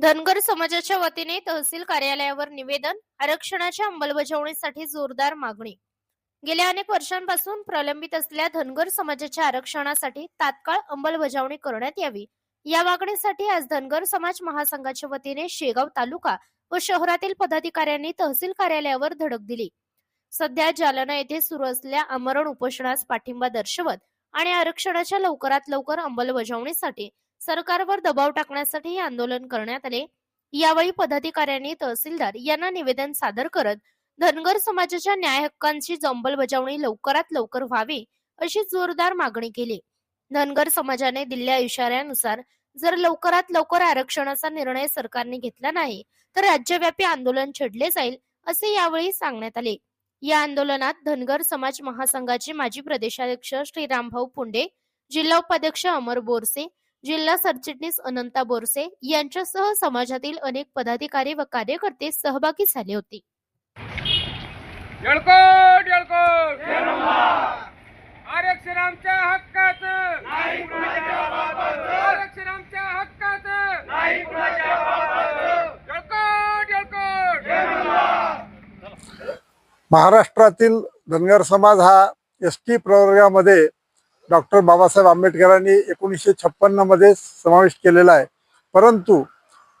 धनगर समाजाच्या वतीने तहसील कार्यालयावर निवेदन आरक्षणाच्या अंमलबजावणीसाठी जोरदार मागणी. गेल्या अनेक वर्षांपासून प्रलंबित असलेल्या धनगर समाजाच्या आरक्षणासाठी तात्काळ अंमलबजावणी करण्यात यावी. या मागणीसाठी आज धनगर समाज महासंघाच्या वतीने शेगाव तालुका व शहरातील पदाधिकाऱ्यांनी तहसील कार्यालयावर धडक दिली. सध्या जालना येथे सुरू असलेल्या आमरण उपोषणास पाठिंबा दर्शवत आणि आरक्षणाच्या लवकरात लवकर अंमलबजावणीसाठी सरकारवर दबाव टाकण्यासाठी हे आंदोलन करण्यात आले. यावेळी पदाधिकाऱ्यांनी तहसीलदार यांना निवेदन सादर करत धनगर समाजाच्या न्याय हक्कांची अंमलबजावणी लवकरात लवकर व्हावी अशी जोरदार मागणी केली. धनगर समाजाने दिलेल्या इशाऱ्यानुसार जर लवकरात लवकर आरक्षणाचा निर्णय सरकारने घेतला नाही तर राज्यव्यापी आंदोलन छेडले जाईल असे यावेळी सांगण्यात आले. या आंदोलनात धनगर समाज महासंघाचे माजी प्रदेशाध्यक्ष श्री रामभाऊ पुंडे जिल्हा उपाध्यक्ष अमर बोरसे जिल्हा सरचिटणीस अनंता बोरसे यांच्यासह समाजातील अनेक पदाधिकारी व कार्यकर्ते सहभागी झाले होते. आरक्षण आमच्या हक्काचं आरक्षण आमच्या हक्काचं महाराष्ट्रातील धनगर समाज हा एस टी प्रवर्गामध्ये डॉक्टर बाबासाहेब आंबेडकरांनी एकोणीसशे छप्पन्नमध्ये समावेश केलेला आहे. परंतु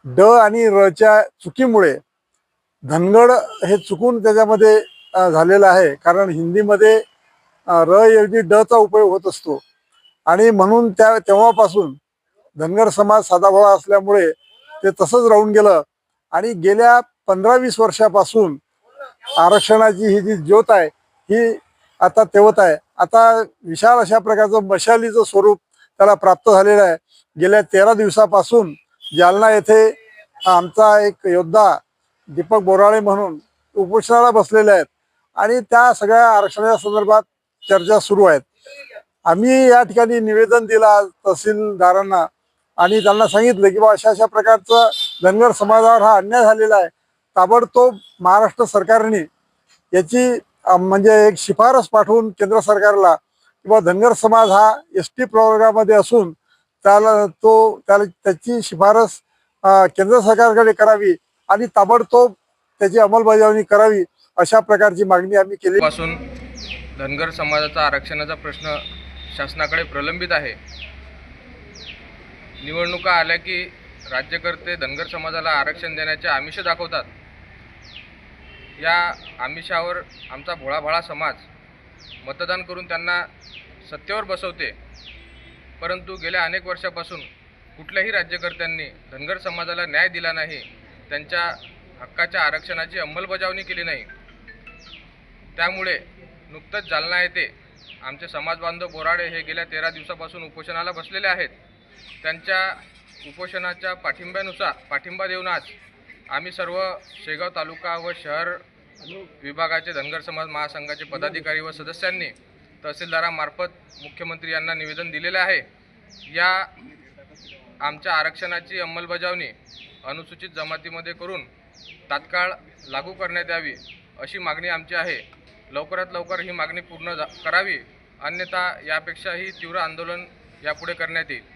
ड आणि रच्या चुकीमुळे धनगड हे चुकून त्याच्यामध्ये झालेलं आहे. कारण हिंदीमध्ये र ऐवजी डचा उपयोग होत असतो. आणि म्हणून त्या तेव्हापासून धनगर समाज साधाभोळा असल्यामुळे ते तसंच राहून गेलं. आणि गेल्या पंधरा वीस वर्षापासून आरक्षणाची ही जी ज्योत आहे ही आता तेवत आहे. आता विशाल अशा प्रकारचं मशालीचं स्वरूप त्याला प्राप्त झालेलं आहे. गेल्या तेरा दिवसापासून जालना येथे आमचा एक योद्धा दीपक बोराळे म्हणून उपोषणाला बसलेले आहेत आणि त्या सगळ्या आरक्षणाच्या संदर्भात चर्चा सुरू आहेत. आम्ही या ठिकाणी निवेदन दिला तहसीलदारांना आणि त्यांना सांगितलं की बा अशा अशा प्रकारचं धनगर समाजावर हा अन्याय झालेला आहे. ताबडतोब महाराष्ट्र सरकारने याची म्हणजे एक शिफारस पाठवून केंद्र सरकारला किंवा धनगर समाज हा एस टी प्रवर्गामध्ये असून त्याला तो त्याला त्याची शिफारस केंद्र सरकारकडे करावी आणि ताबडतोब त्याची अंमलबजावणी करावी अशा प्रकारची मागणी आम्ही केली. पासून धनगर समाजाचा आरक्षणाचा प्रश्न शासनाकडे प्रलंबित आहे. निवडणुका आल्या की राज्यकर्ते धनगर समाजाला आरक्षण देण्याचे आमिष दाखवतात. या आमिषावर आमचा भोळाभाळा समाज मतदान करून त्यांना सत्तेवर बसवते. परंतु गेल्या अनेक वर्षापासून कुठल्याही राज्यकर्त्यांनी धनगर समाजाला न्याय दिला नाही त्यांच्या हक्काच्या आरक्षणाची अंमलबजावणी केली नाही. त्यामुळे नुकतंच जालना येथे आमचे समाज बांधव बोराडे हे गेल्या तेरा दिवसापासून उपोषणाला बसलेले आहेत. त्यांच्या उपोषणाच्या पाठिंब्यानुसार पाठिंबा देऊन आज आम्ही सर्व शेगाव तालुका व शहर विभागाचे धनगर समाज महासंघाचे पदाधिकारी व सदस्यांनी तहसीलदारामार्फत मुख्यमंत्री यांना निवेदन दिलेले आहे. या आमच्या आरक्षणाची अंमलबजावणी अनुसूचित जमातीमध्ये करून तात्काळ लागू करण्यात यावी अशी मागणी आमची आहे. लवकरात लवकर ही मागणी पूर्ण जा करावी. अन्यथा यापेक्षाही तीव्र आंदोलन यापुढे करण्यात येईल.